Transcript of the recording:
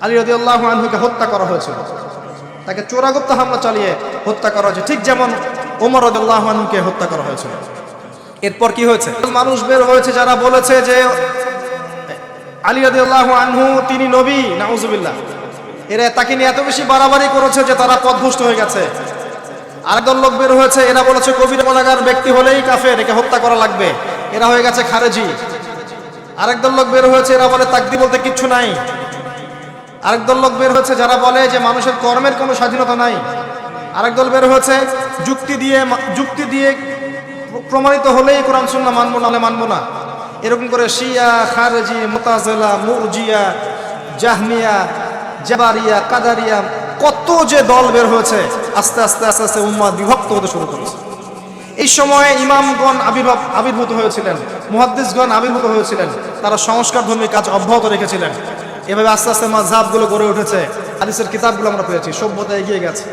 আলী রদি আল্লাহ আনহুকে হত্যা করা হয়েছিল। তাকে চোরাগুপ্ত হামলা চালিয়ে হত্যা করা হয়েছে। ঠিক যেমন ওমর রদুল্লাহ আনহুকে হত্যা করা হয়েছিল। এরপর কি হয়েছে? মানুষ বের হয়েছে যারা বলেছে যে, আলী রদিউল্লাহ আনহু তিনি নবী, নাউজুবিল্লাহ। এরা তাকে নিয়ে এত বেশি বাড়াবাড়ি করেছে যে তারা পথভুষ্ট হয়ে গেছে। আরেকদল লোক বের হয়েছে, এরা বলেছে কবির মনাগার ব্যক্তি হলেই কাফের, একে হত্যা করা লাগবে। এরা হয়ে গেছে খারেজি। আরেক দল লোক বের হয়েছে, এরা বলে তাকদি বলতে কিচ্ছু নাই। আরেক দল লোক বের হয়েছে যারা বলে যে মানুষের কর্মের কোনো স্বাধীনতা নাই। আরেক দল বের হয়েছে, যুক্তি দিয়ে যুক্তি দিয়ে প্রমাণিত হলেই কোরআন সুন্না মানবো না মানবো না। এরকম করে শিয়া, খারেজি, মোতাজেলা, মুরজিয়া, জাহমিয়া, জাবারিয়া, কাদারিয়া কত যে দল বের হয়েছে, আস্তে আস্তে আস্তে আস্তে উম্মা বিভক্ত হতে শুরু করেছে। এই সময়ে ইমামগণ আবির্ভাব আবির্ভূত হয়েছিলেন, মুহাদ্দিসগণ আবির্ভূত হয়েছিলেন, তারা সংস্কারধর্মী কাজ অব্যাহত রেখেছিলেন। এভাবে আস্তে আস্তে মাঝহাবগুলো গড়ে উঠেছে। হাদিসের কিতাবগুলো আমরা পেয়েছি সভ্যতা এগিয়ে গেছে।